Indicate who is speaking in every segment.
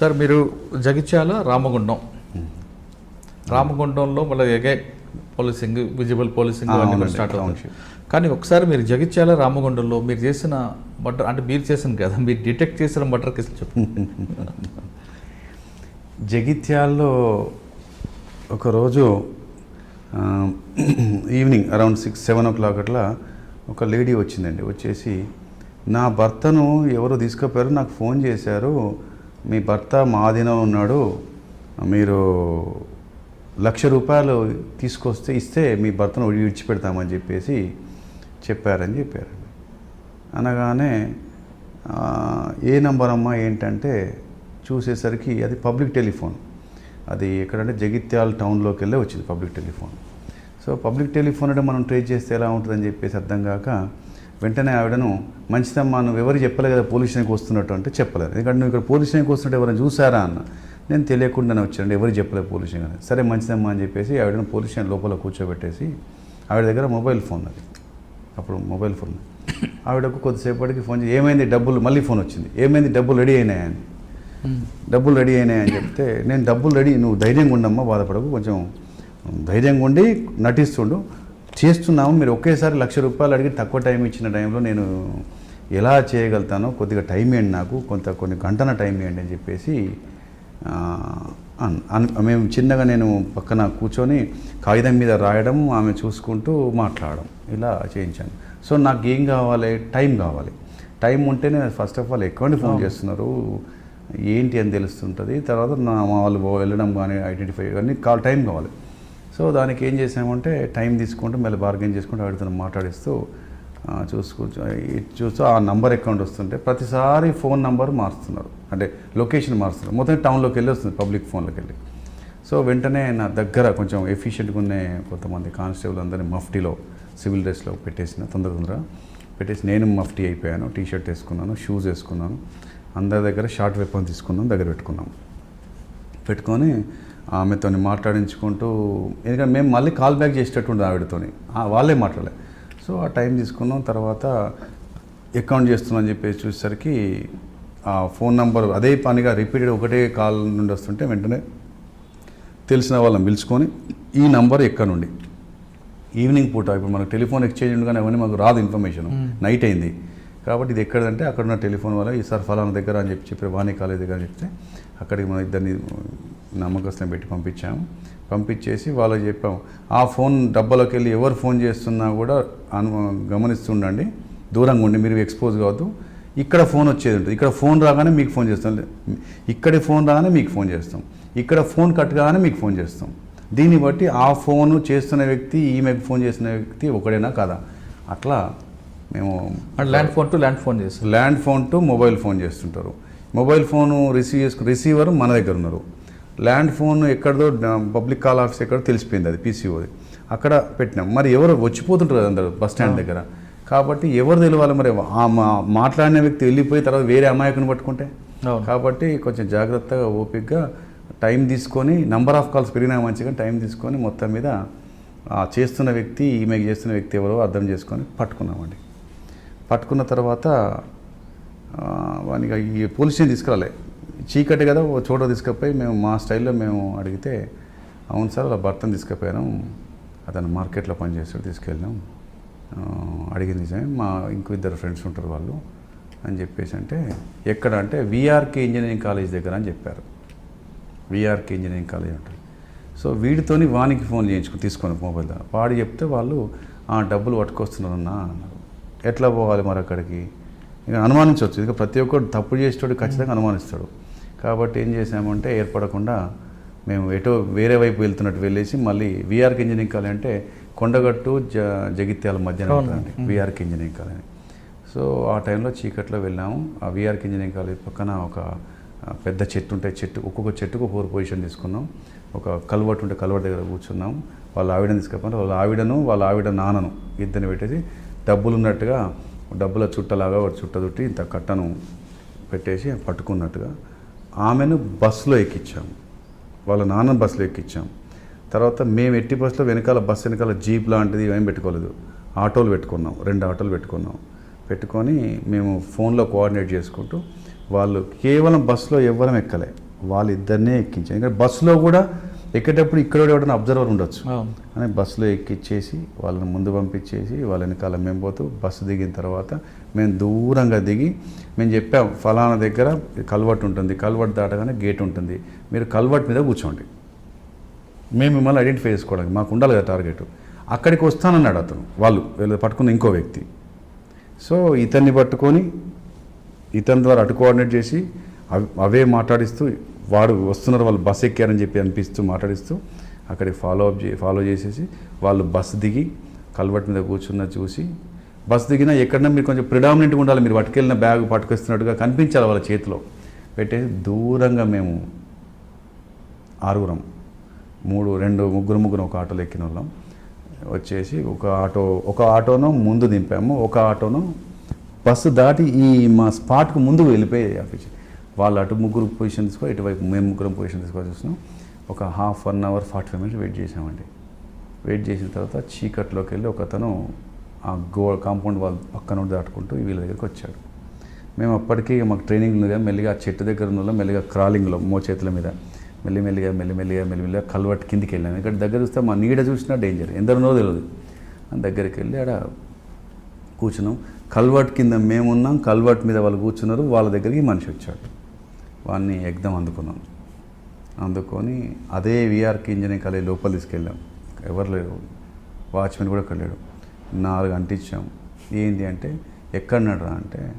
Speaker 1: Sir మీరు జగిత్యాల రామగుండం. రామగుండంలో మళ్ళీ ఎగే పోలీసింగ్ విజిబుల్ పోలీసింగ్ అన్నీ స్టార్ట్
Speaker 2: township.
Speaker 1: కానీ ఒకసారి మీరు జగిత్యాల రామగుండంలో మీరు చేసిన మర్డర్ అంటే మీరు చేసిన కదా మీరు డిటెక్ట్ చేసిన మర్డర్ కేసు చెప్పు.
Speaker 2: జగిత్యాల్లో ఒకరోజు evening around six seven o'clock అట్లా ఒక లేడీ వచ్చిందండి. వచ్చేసి నా భర్తను ఎవరు తీసుకుపోయారు నాకు ఫోన్ చేశారు. మీ భర్త మాదిన ఉన్నాడు మీరు లక్ష రూపాయలు తీసుకొస్తే ఇస్తే మీ భర్తను విడిచిపెడతామని చెప్పేసి చెప్పారని చెప్పారండి అనగానే ఏ నంబర్ అమ్మా ఏంటంటే చూసేసరికి అది పబ్లిక్ టెలిఫోన్. అది ఎక్కడంటే జగిత్యాల టౌన్లోకి వెళ్ళే వచ్చింది public telephone. So public telephone అంటే మనం ట్రేస్ చేస్తే ఎలా ఉంటుందని చెప్పేసి అర్థం కాక వెంటనే ఆవిడను మంచిదమ్మా నువ్వు ఎవరు చెప్పలే కదా పోలీస్ స్టేషన్కి వస్తున్నట్టు అంటే చెప్పలేదు. ఎందుకంటే నువ్వు ఇక్కడ పోలీస్ స్టేషన్కి వస్తుంటే ఎవరైనా చూసారా అన్న. నేను తెలియకుండానే వచ్చాను ఎవరు చెప్పలేదు పోలీస్ స్టేషన్. సరే మంచిదమ్మా అని చెప్పేసి ఆవిడను పోలీస్ స్టేషన్ లోపల కూర్చోబెట్టేసి ఆవిడ దగ్గర మొబైల్ ఫోన్ అది అప్పుడు మొబైల్ ఫోన్ ఆవిడకు కొద్దిసేపటికి ఫోన్ చేసి ఏమైంది డబ్బులు? మళ్ళీ ఫోన్ వచ్చింది. ఏమైంది? డబ్బులు రెడీ అయినాయని డబ్బులు రెడీ అయినాయని చెప్తే నేను డబ్బులు రెడీ నువ్వు ధైర్యంగా ఉండమ్మా బాధపడకు కొంచెం ధైర్యంగా ఉండి నటిస్తుండు చేస్తున్నాము. మీరు ఒకేసారి లక్ష రూపాయలు అడిగి తక్కువ టైం ఇచ్చిన టైంలో నేను ఎలా చేయగలుగుతానో కొద్దిగా టైం ఇవ్వండి నాకు కొంత కొన్ని గంటన టైం ఇవ్వండి అని చెప్పేసి మేము చిన్నగా నేను పక్కన కూర్చొని కాగితం మీద రాయడం ఆమె చూసుకుంటూ మాట్లాడడం ఇలా చేయించాను. సో నాకు ఏం కావాలి? టైం కావాలి. టైం ఉంటేనే ఫస్ట్ ఆఫ్ ఆల్ ఎక్కువ ఫోన్ చేస్తున్నారు? ఏంటి అని తెలుస్తుంటుంది. తర్వాత నా వాళ్ళు వెళ్ళడం కానీ ఐడెంటిఫై కానీ కాల్ టైం కావాలి. సో దానికి ఏం చేసామంటే టైం తీసుకుంటూ మళ్ళీ బార్గెన్ చేసుకుంటూ ఆవిడతో మాట్లాడిస్తూ చూసుకో చూస్తూ ఆ నంబర్ అకౌంట్ వస్తుంటే ప్రతిసారి ఫోన్ నంబర్ మారుస్తున్నారు. అంటే లొకేషన్ మారుస్తున్నారు. మొత్తం టౌన్లోకి వెళ్ళి వస్తుంది పబ్లిక్ ఫోన్లోకి వెళ్ళి. సో వెంటనే నా దగ్గర కొంచెం ఎఫిషియెంట్గా ఉన్న కొంతమంది కానిస్టేబుల్ అందరినీ మఫ్టీలో సివిల్ డ్రెస్లో పెట్టేసిన తొందర తొందరగా పెట్టేసి నేను మఫ్టీ అయిపోయాను. టీ షర్ట్ వేసుకున్నాను షూస్ వేసుకున్నాను. అందరి దగ్గర షార్ట్ వెపన్ తీసుకున్నాం దగ్గర పెట్టుకున్నాం. పెట్టుకొని ఆమెతో మాట్లాడించుకుంటూ ఎందుకంటే మేము మళ్ళీ కాల్ బ్యాక్ చేసేటట్టు ఆవిడతోని. వాళ్ళే మాట్లాడలే. సో ఆ టైం తీసుకున్నాం. తర్వాత అకౌంట్ చేస్తున్నాం అని చెప్పేసి చూసేసరికి ఆ ఫోన్ నంబర్ అదే పనిగా రిపీటెడ్ ఒకటే కాల్ నుండి వస్తుంటే వెంటనే తెలిసిన వాళ్ళని పిలుచుకొని ఈ నంబర్ ఎక్కడి నుండి? ఈవినింగ్ పూట. ఇప్పుడు మనకు టెలిఫోన్ ఎక్స్చేంజ్ ఉండగానే అవన్నీ మాకు రాదు ఇన్ఫర్మేషన్ నైట్ అయింది. కాబట్టి ఇది ఎక్కడంటే అక్కడ ఉన్న టెలిఫోన్ వల్ల ఈ ఫలానా దగ్గర అని చెప్పి చెప్పి వాణి కాలేజ్ దగ్గర అని చెప్తే అక్కడికి మనం ఇద్దరిని నమ్మకస్తుని పెట్టి పంపించాము. పంపించేసి వాళ్ళకి చెప్పాము ఆ ఫోన్ డబ్బాలోకి వెళ్ళి ఎవరు ఫోన్ చేస్తున్నా కూడా అను గమనిస్తుండండి దూరంగా ఉండి మీరు ఎక్స్పోజ్ కావద్దు. ఇక్కడ ఫోన్ వచ్చేది ఉంటుంది. ఇక్కడ ఫోన్ రాగానే మీకు ఫోన్ చేస్తాం. ఇక్కడ ఫోన్ రాగానే మీకు ఫోన్ చేస్తాం. ఇక్కడ ఫోన్ కట్ కాగానే మీకు ఫోన్ చేస్తాం. దీన్ని బట్టి ఆ ఫోన్ చేస్తున్న వ్యక్తి ఈమెకు ఫోన్ చేస్తున్న వ్యక్తి ఒకడేనా కదా? అట్లా మేము
Speaker 1: land phone to land phone చేస్తారు.
Speaker 2: Land phone to mobile phone చేస్తుంటారు. మొబైల్ ఫోన్ రిసీవ్ చేసుకు రిసీవర్ మన దగ్గర ఉన్నారు. ల్యాండ్ ఫోన్ ఎక్కడదో పబ్లిక్ కాల్ ఆఫీస్ ఎక్కడో తెలిసిపోయింది అది పీసీఓది అక్కడ పెట్టినాం. మరి ఎవరు వచ్చిపోతుంటారు కదా అందరు బస్ స్టాండ్ దగ్గర. కాబట్టి ఎవరు తెలియాలి మరి? మాట్లాడిన వ్యక్తి వెళ్ళిపోయి తర్వాత వేరే అమాయకుని పట్టుకుంటే. కాబట్టి కొంచెం జాగ్రత్తగా ఓపికగా టైం తీసుకొని నంబర్ ఆఫ్ కాల్స్ పెరిగినా మంచిగా టైం తీసుకొని మొత్తం మీద చేస్తున్న వ్యక్తి ఈమెకి చేస్తున్న వ్యక్తి ఎవరో అర్థం చేసుకొని పట్టుకున్నామండి. పట్టుకున్న తర్వాత వానికి ఈ పోలీసుని తీసుకురాలే. చీకటి కదా ఓ చోట తీసుకుపోయి మేము మా స్టైల్లో మేము అడిగితే అవును సార్ అలా భర్తను తీసుకుపోయాను. అతను మార్కెట్లో పనిచేస్తాడు తీసుకెళ్ళాం. అడిగింది నిజమే. మా ఇంకో ఇద్దరు ఫ్రెండ్స్ ఉంటారు వాళ్ళు. అని చెప్పేసి అంటే ఎక్కడ అంటే విఆర్కే ఇంజనీరింగ్ కాలేజ్ దగ్గర అని చెప్పారు. విఆర్కే ఇంజనీరింగ్ కాలేజ్ ఉంటుంది సో వీడితోని వానికి ఫోన్ చేయించుకుని తీసుకొని మొబైల్ వాడు చెప్తే వాళ్ళు ఆ డబ్బులు పట్టుకొస్తున్నారన్నా అన్నారు. ఎట్లా పోవాలి మరి అక్కడికి? ఇక అనుమానించవచ్చు. ఇక ప్రతి ఒక్కరు తప్పు చేసేటోడు ఖచ్చితంగా అనుమానిస్తాడు. కాబట్టి ఏం చేసామంటే ఏర్పడకుండా మేము ఎటో వేరే వైపు వెళ్తున్నట్టు వెళ్ళేసి మళ్ళీ విఆర్కే ఇంజనీరింగ్ కాలేజ్ అంటే కొండగట్టు జ జగిత్యాల మధ్యన ఉంటుందండి విఆర్కే ఇంజనీరింగ్ కాలేజ్. సో ఆ టైంలో చీకట్లో వెళ్ళాము. ఆ విఆర్కే ఇంజనీరింగ్ కాలేజ్ పక్కన ఒక పెద్ద చెట్టు ఉంటే చెట్టు ఒక్కొక్క చెట్టుకు ఫోర్ పొజిషన్ తీసుకున్నాం. ఒక కల్వర్ట్ ఉంటే కల్వర్ట్ దగ్గర కూర్చున్నాం. వాళ్ళ ఆవిడని తీసుకపోతే వాళ్ళ ఆవిడను వాళ్ళ ఆవిడ నాన్నను ఇద్దరిని పెట్టేసి డబ్బులు ఉన్నట్టుగా డబ్బుల చుట్టలాగా వాడు చుట్ట చుట్టి ఇంత కట్టను పెట్టేసి పట్టుకున్నట్టుగా ఆమెను బస్సులో ఎక్కించాము వాళ్ళ నాన్న బస్సులో ఎక్కించాం తర్వాత మేము ఎట్టి బస్సులో వెనకాల బస్సు వెనకాల జీప్ లాంటిది ఏం పెట్టుకోలేదు. ఆటోలు పెట్టుకున్నాం. రెండు ఆటోలు పెట్టుకున్నాం. పెట్టుకొని మేము ఫోన్లో కోఆర్డినేట్ చేసుకుంటూ వాళ్ళు కేవలం బస్సులో ఎవ్వరం ఎక్కలే. వాళ్ళిద్దరినే ఎక్కించాం. ఎందుకంటే బస్సులో కూడా ఎక్కేటప్పుడు ఇక్కడ ఎవరైనా అబ్జర్వర్ ఉండొచ్చు. అని బస్సులో ఎక్కిచ్చేసి వాళ్ళని ముందు పంపించేసి వాళ్ళ వెనకాల మేము పోతూ బస్సు దిగిన తర్వాత మేము దూరంగా దిగి మేము చెప్పాం ఫలానా దగ్గర కల్వర్ట్ ఉంటుంది. కల్వర్ట్ దాటగానే గేట్ ఉంటుంది. మీరు కల్వర్ట్ మీద కూర్చోండి. మేము మిమ్మల్ని ఐడెంటిఫై చేసుకోవడానికి మాకు ఉండాలి కదా టార్గెట్. అక్కడికి వస్తానన్నాడు అతను వాళ్ళు వీళ్ళు పట్టుకున్న ఇంకో వ్యక్తి. సో ఇతన్ని పట్టుకొని ఇతని ద్వారా అటు కోఆర్డినేట్ చేసి అవ్- అవే మాట్లాడిస్తూ వాడు వస్తున్నారు వాళ్ళు బస్ ఎక్కారని చెప్పి అనిపిస్తూ మాట్లాడిస్తూ అక్కడికి ఫాలో అప్ చే ఫాలో చేసేసి వాళ్ళు బస్సు దిగి కల్వర్ట్ మీద కూర్చున్న చూసి బస్ దిగినా ఎక్కడన్నా మీరు కొంచెం ప్రిడామినెంట్గా ఉండాలి మీరు పట్టుకెళ్ళిన బ్యాగ్ పట్టుకొస్తున్నట్టుగా కనిపించాలి వాళ్ళ చేతిలో. పెట్టేసి దూరంగా మేము ఆరుగురం మూడు రెండు ముగ్గురు ముగ్గురు ఒక ఆటోలో ఎక్కిన వాళ్ళం. వచ్చేసి ఒక ఆటో ఒక ఆటోను ముందు దింపాము ఒక ఆటోను బస్సు దాటి ఈ మా స్పాట్కు ముందు వెళ్ళిపోయి ఆఫీస్ వాళ్ళు అటు ముగ్గురు పొజిషన్ తీసుకో ఇటువైపు మేము ముగ్గురం పొజిషన్ తీసుకోవాలి చూసినాం ఒక half one hour forty five minutes wait చేసామండి వెయిట్ చేసిన తర్వాత చీకట్లోకి వెళ్ళి ఒక అతను ఆ గో కాంపౌండ్ వాళ్ళ పక్కన దాటుకుంటూ వీళ్ళ దగ్గరికి వచ్చాడు. మేము అప్పటికీ మాకు ట్రైనింగ్ ఉంది కదా మెల్లిగా ఆ చెట్టు దగ్గర ఉన్న మెల్లిగా క్రాలింగ్లో మో చేతుల మీద మెల్లి మెల్లిమెల్లిగా మెల్లిమెల్లిగా కల్వట్ కిందికి వెళ్ళాము ఇక్కడ దగ్గర చూస్తే మా నీడ చూసినా డేంజర్ ఎందరినో తెలియదు అని దగ్గరికి వెళ్ళి ఆడ కూర్చున్నాం. కల్వర్ట్ కింద మేమున్నాం. కల్వర్ట్ మీద వాళ్ళు కూర్చున్నారు. వాళ్ళ దగ్గరికి మనిషి వచ్చాడు. వాడిని ఎగ్దం అందుకున్నాం. అందుకొని అదే విఆర్కి ఇంజనీరింగ్ కాలేజ్ లోపల తీసుకెళ్ళాం. ఎవరు లేరు. వాచ్మెన్ కూడా ఇక్కడ లేడు. నాలుగు అంటించాం. ఏంటి అంటే ఎక్కడన్నాడు అంటే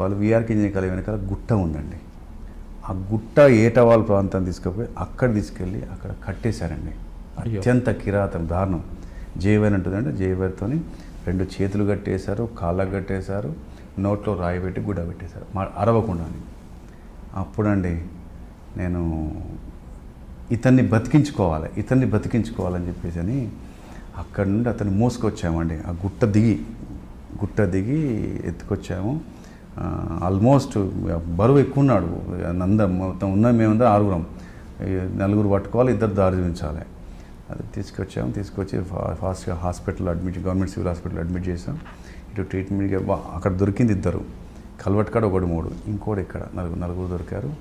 Speaker 2: వాళ్ళు విఆర్కి ఇంజనీరింగ్ కాలేజ్ వెనకాల గుట్ట ఉందండి. ఆ గుట్ట ఏటవాల్ ప్రాంతం తీసుకుపోయి అక్కడ తీసుకెళ్ళి అక్కడ కట్టేశారండి. అత్యంత కిరాతం దారుణం. జేవైర్ ఉంటుందంటే జేవైర్తోని రెండు చేతులు కట్టేశారు కాళ్ళకు కట్టేశారు నోట్లో రాయి పెట్టి గుడ్డ పెట్టేశారు. మా అరవకుండా అప్పుడండి నేను ఇతన్ని బతికించుకోవాలి ఇతన్ని బతికించుకోవాలని చెప్పేసి అని అక్కడి నుండి అతన్ని మోసుకొచ్చామండి. ఆ గుట్ట దిగి గుట్ట దిగి ఎత్తుకొచ్చాము. ఆల్మోస్ట్ బరువు ఎక్కువ ఉన్నాడు నంద మొత్తం ఉన్న మేముందా ఆరుగురం. నలుగురు పట్టుకోవాలి ఇద్దరు దారి చూపించాలి. అది తీసుకొచ్చాము తీసుకొచ్చి ఫా- ఫాస్ట్గా hospital admit government civil hospital admit చేసాం. ఇటు ట్రీట్మెంట్గా అక్కడ దొరికింది ఇద్దరు. కల్వట్ కాడ ఒకడు మూడు ఇంకోటి ఇక్కడ నలుగురు నలుగురు దొరికారు.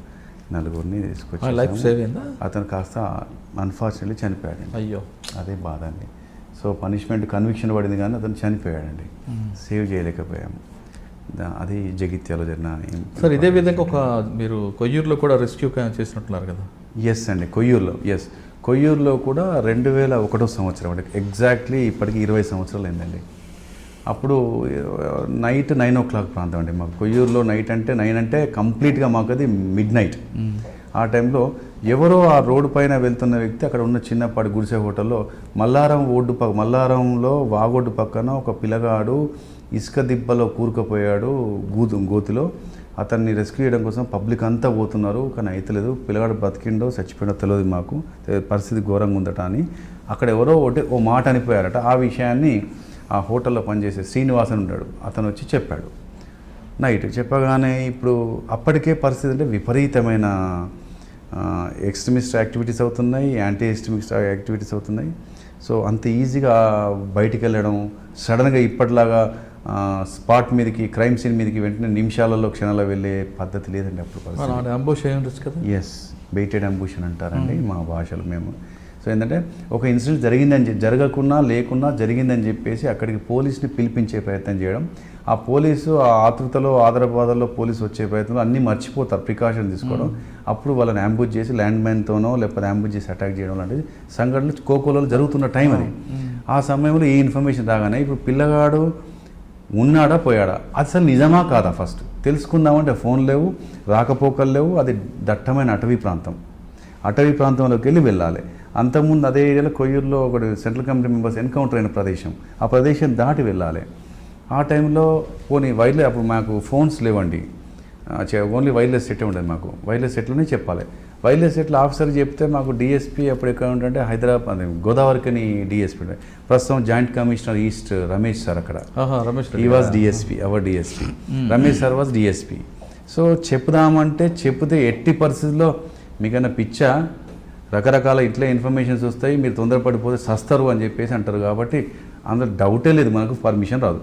Speaker 2: నలుగురిని తీసుకొచ్చి
Speaker 1: లైఫ్ సేవ్
Speaker 2: అతను కాస్త అన్ఫార్చునేట్లీ చనిపోయాడండి.
Speaker 1: అయ్యో.
Speaker 2: అదే బాధ అండి. సో పనిష్మెంట్ కన్విక్షన్ పడింది కానీ అతను చనిపోయాడండి. సేవ్ చేయలేకపోయాము. దా- అది జగిత్యాలో జరిగిన
Speaker 1: సార్ ఇదే విధంగా ఒక మీరు కొయ్యూరులో కూడా రెస్క్యూ చేసినట్టున్నారు కదా.
Speaker 2: ఎస్ అండి కొయ్యూరులో ఎస్ కొయ్యూరులో కూడా రెండు వేల ఒకటో సంవత్సరం అంటే ఎగ్జాక్ట్లీ ఇప్పటికి ఇరవై సంవత్సరాలు అయిందండి. అప్పుడు నైట్ నైన్ ఓ క్లాక్ ప్రాంతం అండి మాకు. కొయ్యూరులో నైట్ అంటే నైన్ అంటే కంప్లీట్గా మాకు అది మిడ్ నైట్ ఆ టైంలో ఎవరో ఆ రోడ్డు పైన వెళ్తున్న వ్యక్తి అక్కడ ఉన్న చిన్నపాటి గుడిసె హోటల్లో మల్లారం ఒడ్డు పక్క మల్లారంలో వాగొడ్డు పక్కన ఒక పిల్లగాడు ఇసుక దిబ్బలో కూరుకుపోయాడు గూతు గోతిలో. అతన్ని రెస్క్యూ చేయడం కోసం పబ్లిక్ అంతా పోతున్నారు కానీ అయితలేదు. పిల్లగాడు బతికిండో చచ్చిపోయిండో తెలియదు మాకు. పరిస్థితి ఘోరంగా ఉందట అని. అక్కడ ఎవరో ఒకటి ఓ మాట అనిపోయారట. ఆ విషయాన్ని ఆ హోటల్లో పనిచేసే శ్రీనివాసన్ ఉంటాడు అతను వచ్చి చెప్పాడు. నైట్ చెప్పగానే ఇప్పుడు అప్పటికే పరిస్థితి అంటే విపరీతమైన ఎక్స్ట్రీమిస్ట్ యాక్టివిటీస్ అవుతున్నాయి యాంటీ ఎక్స్ట్రీమిస్ట్ యాక్టివిటీస్ అవుతున్నాయి. సో అంత ఈజీగా బయటికి వెళ్ళడం సడన్గా ఇప్పటిలాగా స్పాట్ మీదకి క్రైమ్ సీన్ మీదకి వెంటనే నిమిషాలలో క్షణాల్లో వెళ్ళే పద్ధతి లేదండి అప్పుడు ఎస్ బెయిటెడ్ అంబుషన్ అంటారండి మా భాషలో మేము. సో ఏంటంటే ఒక ఇన్సిడెంట్ జరిగిందని జరగకున్నా లేకున్నా జరిగిందని చెప్పేసి అక్కడికి పోలీస్ని పిలిపించే ప్రయత్నం చేయడం. ఆ పోలీసు ఆ ఆతృతలో ఆదరబాదలో పోలీసు వచ్చే ప్రయత్నంలో అన్నీ మర్చిపోతారు ప్రికాషన్ తీసుకోవడం. అప్పుడు వాళ్ళని అంబుజ్ చేసి ల్యాండ్ మైన్తోనో లేకపోతే అంబుజ్ చేసి అటాక్ చేయడం లాంటిది. సంఘటనలు కోకోలలో జరుగుతున్న టైం అది. ఆ సమయంలో ఈ ఇన్ఫర్మేషన్ రాగానే ఇప్పుడు పిల్లగాడు ఉన్నాడా పోయాడా? అసలు నిజమా కాదా ఫస్ట్? తెలుసుకుందామంటే ఫోన్ లేవు రాకపోకలు లేవు అది దట్టమైన అటవీ ప్రాంతం. అటవీ ప్రాంతంలోకి వెళ్ళి వెళ్ళాలి. అంతకుముందు అదే ఏరియాలో కొయ్యూరులో ఒకటి సెంట్రల్ కమిటీ మెంబర్స్ ఎన్కౌంటర్ అయిన ప్రదేశం. ఆ ప్రదేశం దాటి వెళ్ళాలి. ఆ టైంలో పోనీ వైర్లెస్ అప్పుడు మాకు ఫోన్స్ లేవండి. ఓన్లీ వైర్లెస్ సెట్ ఉండేది మాకు. వైర్లెస్ సెట్లోనే చెప్పాలి. వైర్లెస్ సెట్లు ఆఫీసర్ చెప్తే మాకు డిఎస్పీ అప్పుడు ఎక్కడ ఉంటుంటే హైదరాబాద్ గోదావరికని డిఎస్పీ ప్రస్తుతం joint commissioner east Ramesh sir అక్కడ.
Speaker 1: Ramesh
Speaker 2: he was DSP our DSP Ramesh sir was DSP so చెప్పుదామంటే చెప్తే ఎట్టి పరిస్థితుల్లో మీకన్నా పిచ్చా? రకరకాల ఇట్లా ఇన్ఫర్మేషన్స్ వస్తాయి మీరు తొందరపడిపోతే సస్తారు అని చెప్పేసి అంటారు కాబట్టి అందులో డౌటే లేదు మనకు పర్మిషన్ రాదు.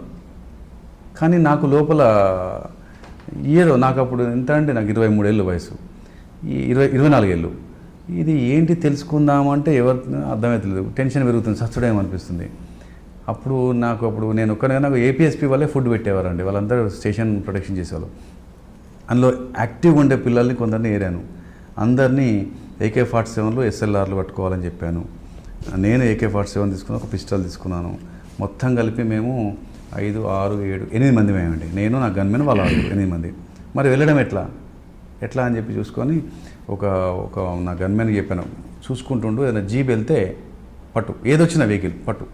Speaker 2: కానీ నాకు లోపల ఏదో నాకు అప్పుడు ఎంత అంటే నాకు ఇరవై మూడేళ్ళు వయసు. ఈ ఇరవై ఇరవై నాలుగేళ్ళు. ఇది ఏంటి తెలుసుకుందామంటే ఎవరు అర్థమవుతలేదు టెన్షన్ పెరుగుతుంది సచ్చుడేమో అనిపిస్తుంది. అప్పుడు నాకు అప్పుడు నేను ఒక్కనే నాకు ఏపీఎస్పీ వాళ్ళే ఫుడ్ పెట్టేవారండి. వాళ్ళందరూ స్టేషన్ ప్రొటెక్షన్ చేసేవాళ్ళు. అందులో యాక్టివ్గా ఉండే పిల్లల్ని కొందరిని ఏరాను. అందరినీ ఏకే ఫార్టీ సెవెన్లో ఎస్ఎల్ఆర్లు పట్టుకోవాలని చెప్పాను. నేను ఏకే ఫార్టీ సెవెన్ తీసుకున్నాను ఒక పిస్టల్ తీసుకున్నాను. మొత్తం కలిపి మేము ఐదు ఆరు ఏడు ఎనిమిది మంది మేమండి. నేను నా గన్మెన్ వాళ్ళ ఆరుగురు, ఎనిమిది మంది. మరి వెళ్ళడం ఎట్లా? ఎట్లా అని చెప్పి చూసుకొని ఒక ఒక నా గన్మెన్కి చెప్పాను. చూసుకుంటుండు ఏదైనా జీప్ వెళ్తే పట్టు. ఏదొచ్చిన వెహికల్ పట్టు.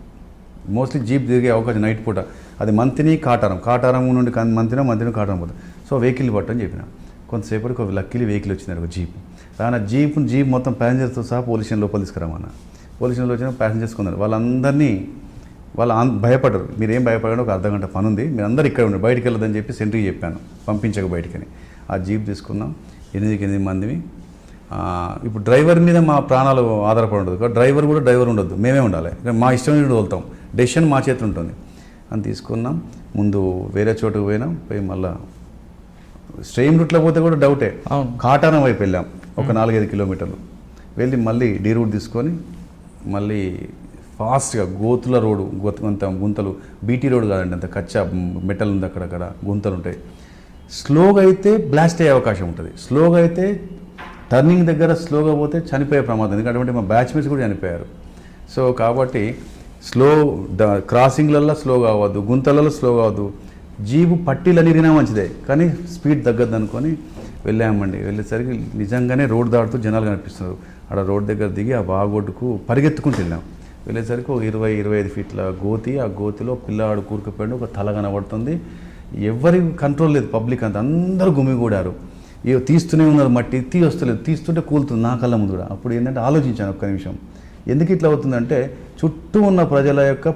Speaker 2: మోస్ట్లీ జీప్ తిరిగే అవకాశం నైట్ పూట. అది మంతిని కాటారం. కాటారం నుండి కన్- మంతినో మంతినో కాటారం పోతుంది. సో వెహికల్ పట్టు అని చెప్పిన. కొంతసేపటికి ఒక లక్కీలీ వెహికల్ వచ్చినారు ఒక జీప్. రాన జీప్ జీప్ మొత్తం ప్యాసింజర్స్తో సహా పోలీస్ స్టేషన్ లోపల తీసుకురామన్న. పోలీస్ స్టేషన్లో వచ్చిన ప్యాసింజర్స్ కొందరు వాళ్ళందరినీ వాళ్ళు భయపడరు మీరేం భయపడడం ఒక అర్ధ గంట పని ఉంది మీరు అందరు ఇక్కడ ఉండండి బయటికి వెళ్ళదని చెప్పి సెంట్రీకి చెప్పాను. పంపించక బయటికని. ఆ జీప్ తీసుకున్నాం. ఎనిమిదికి ఎనిమిది మందిని. ఇప్పుడు డ్రైవర్ మీద మా ప్రాణాలు ఆధారపడి ఉండదు. డ్రైవర్ కూడా డ్రైవర్ ఉండొద్దు. మేమే ఉండాలి. మా ఇష్టం మీద వెళ్తాం. డెసిషన్ మా చేతిలో ఉంటుంది. అని తీసుకున్నాం. ముందు వేరే చోటుకు పోయినాం. పోయి మళ్ళా స్ట్రెయిన్ రూట్లో పోతే కూడా డౌటే. కాటారం వైపు వెళ్ళాం. ఒక నాలుగైదు కిలోమీటర్లు. వెళ్ళి మళ్ళీ డీ రూట్ తీసుకొని మళ్ళీ ఫాస్ట్గా గోతుల రోడ్డు గోత అంత గుంతలు బీటీ రోడ్ కాదండి అంత కచ్చా మెటల్ ఉంది అక్కడక్కడ గుంతలు ఉంటాయి. స్లోగా అయితే బ్లాస్ట్ అయ్యే అవకాశం ఉంటుంది. స్లోగా అయితే టర్నింగ్ దగ్గర స్లోగా పోతే చనిపోయే ప్రమాదం ఎందుకంటే మా బ్యాచ్మేట్స్ కూడా చనిపోయారు. సో కాబట్టి స్లో ద క్రాసింగ్లలో స్లో కావద్దు గుంతలలో స్లో కావద్దు. జీబు పట్టీలు తిరిగినా మంచిదే. కానీ స్పీడ్ తగ్గద్దు అనుకొని వెళ్ళామండి. వెళ్ళేసరికి నిజంగానే రోడ్ దాటుతూ జనాలు కనిపిస్తున్నారు. ఆడ రోడ్ దగ్గర దిగి ఆ బాగొడ్డుకు పరిగెత్తుకుంటూ వెళ్ళాం. వెళ్ళేసరికి ఒక ఇరవై ఇరవై ఐదు ఫీట్ల గోతి ఆ గోతిలో పిల్లాడు కూరుకుపోయాడు. ఒక తల కనబడుతుంది. ఎవరి కంట్రోల్ లేదు పబ్లిక్ అంతా. అందరూ గుమిగూడారు ఏ తీస్తూనే ఉన్నారు మట్టి తీ వస్తలేదు తీస్తుంటే కూలుతుంది నా కళ్ళ ముందు కూడా అప్పుడు ఏంటంటే ఆలోచించాను ఒక్క నిమిషం. ఎందుకు ఇట్లా అవుతుందంటే చుట్టూ ఉన్న ప్రజల యొక్క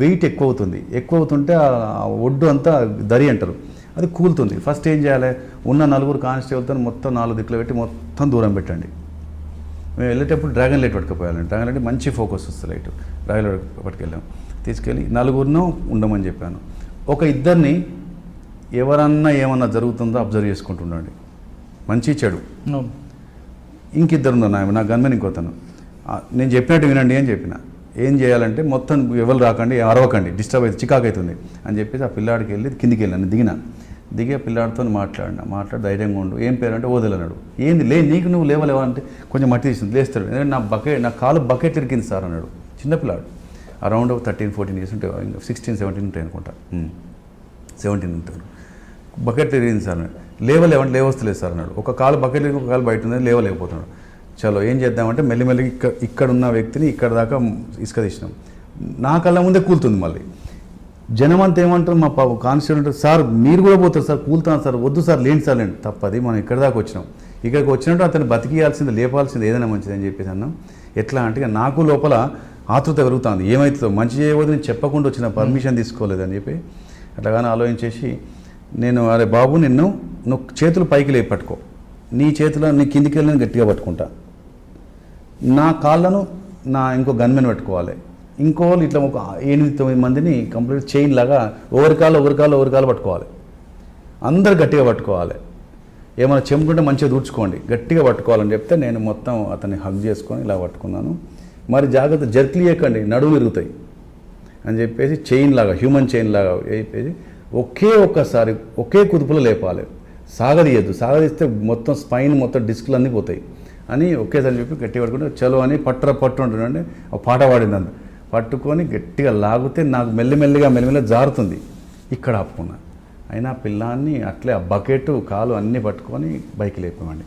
Speaker 2: వెయిట్ ఎక్కువ అవుతుంది. ఎక్కువ అవుతుంటే ఆ ఒడ్డు అంతా దరి అంటారు. అది కూలుతుంది. ఫస్ట్ ఏం చేయాలి? ఉన్న నలుగురు కానిస్టేబుల్తో మొత్తం నాలుగు దిక్కులు పెట్టి మొత్తం దూరం పెట్టండి. మేము వెళ్ళేటప్పుడు డ్రాగన్ లైట్ పట్టుకుపోయాలండి. డ్రాగన్ లైట్ మంచి ఫోకస్ వస్తుంది లైట్. డ్రాగన్ లైట్ పట్టుకెళ్ళాం. తీసుకెళ్ళి నలుగురినో ఉండమని చెప్పాను. ఒక ఇద్దరిని ఎవరన్నా ఏమన్నా జరుగుతుందో అబ్జర్వ్ చేసుకుంటుండండి. మంచి చెడు. ఇంకిద్దరు ఉన్నారు నా గన్మెన్ ఇంకోతను. నేను చెప్పినట్టు వినండి అని చెప్పిన. ఏం చేయాలంటే మొత్తం ఎవరు రాకండి అరవకండి డిస్టర్బ్ అయితే చికాకు అవుతుంది అని చెప్పేసి ఆ పిల్లాడికి వెళ్ళి కిందికి వెళ్ళాను దిగిన. దిగే పిల్లాడితో మాట్లాడినా మాట్లాడి ధైర్యంగా ఉండు. ఏం పేరు అంటే వదలన్నాడు ఏంది లే నీకు నువ్వు లేవలేవా అంటే కొంచెం మట్టి తీసింది లేస్తాడు. ఎందుకంటే నా బకెట్ నా కాలు బకెట్ ఇరికింది సార్ అన్నాడు. చిన్నపిల్లాడు అరౌండ్ థర్టీన్ ఫోర్టీన్ ఇయర్స్ ఉంటాయి సిక్స్టీన్ సెవెంటీన్ ఉంటాయి అనుకుంటా. సెవెంటీన్ ఉంటారు బకెట్ తిరిగింది సార్ అన్నాడు. లేవలేవంటే లేవస్తలేదు సార్ అన్నాడు. ఒక కాలు బకెట్ ఒక కాలు బయట ఉంది లేవలేకపోతున్నాడు. చలో ఏం చేద్దామంటే మెల్లిమెల్లి ఇక్కడ ఇక్కడ ఉన్న వ్యక్తిని ఇక్కడ దాకా ఇసుక తీసినాం. నా కళ్ళ ముందే కూలుతుంది మళ్ళీ. జనం అంతా ఏమంటారు మా పాప కానిస్టేబుల్ సార్ మీరు కూడా పోతారు సార్ కూలుతాను సార్ వద్దు సార్ లేండి సార్ లేండి. తప్పది మనం ఇక్కడ దాకా వచ్చినాం. ఇక్కడికి వచ్చినట్టు అతను బతికియాల్సింది లేపాల్సింది ఏదైనా మంచిది అని చెప్పేసి అన్నాం. ఎట్లా అంటే నాకు లోపల ఆతృత పెరుగుతుంది ఏమవుతుందో మంచి చేయవద్దు నేను చెప్పకుండా వచ్చిన పర్మిషన్ తీసుకోలేదని చెప్పి అట్లాగానే ఆలోచించేసి నేను అరే బాబు నిన్ను నువ్వు చేతులు పైకి లేపట్టుకో నీ చేతిలో నీ కిందికి వెళ్ళిన గట్టిగా పట్టుకుంటా. నా కాళ్ళను నా ఇంకో గన్మెన్ పెట్టుకోవాలి. ఇంకో వాళ్ళు ఇట్లా ఒక ఎనిమిది తొమ్మిది మందిని కంప్లీట్ చైన్ లాగా ఒకరి కాళ్ళు ఒకరి కాళ్ళు ఒకరి కాళ్ళు పట్టుకోవాలి. అందరు గట్టిగా పట్టుకోవాలి. ఏమైనా చెంపుకుంటే మంచిగా దూర్చుకోండి గట్టిగా పట్టుకోవాలని చెప్తే నేను మొత్తం అతన్ని హగ్ చేసుకొని ఇలా పట్టుకున్నాను. మరి జాగ్రత్త జర్క్లు చేయకండి. నడువులు ఇరుగుతాయి అని చెప్పేసి చైన్ లాగా హ్యూమన్ చైన్ లాగా చెప్పేసి ఒకే ఒక్కసారి ఒకే కుదుపులో లేపాలి. సాగదీయద్దు. సాగదీస్తే మొత్తం స్పైన్ మొత్తం డిస్క్లు అన్నీ పోతాయి. అని ఒకేసారి చెప్పి గట్టి పట్టుకుంటే చలో అని పట్టర పట్టు ఉంటుందండి ఒక పాట పాడింది అంత పట్టుకొని గట్టిగా లాగితే నాకు మెల్లిమెల్లిగా మెల్లిమెల్లిగా జారుతుంది. ఇక్కడ ఆపుకున్నా. అయినా పిల్లాన్ని అట్లే ఆ బకెట్ కాలు అన్నీ పట్టుకొని బైక్ లేపామండి.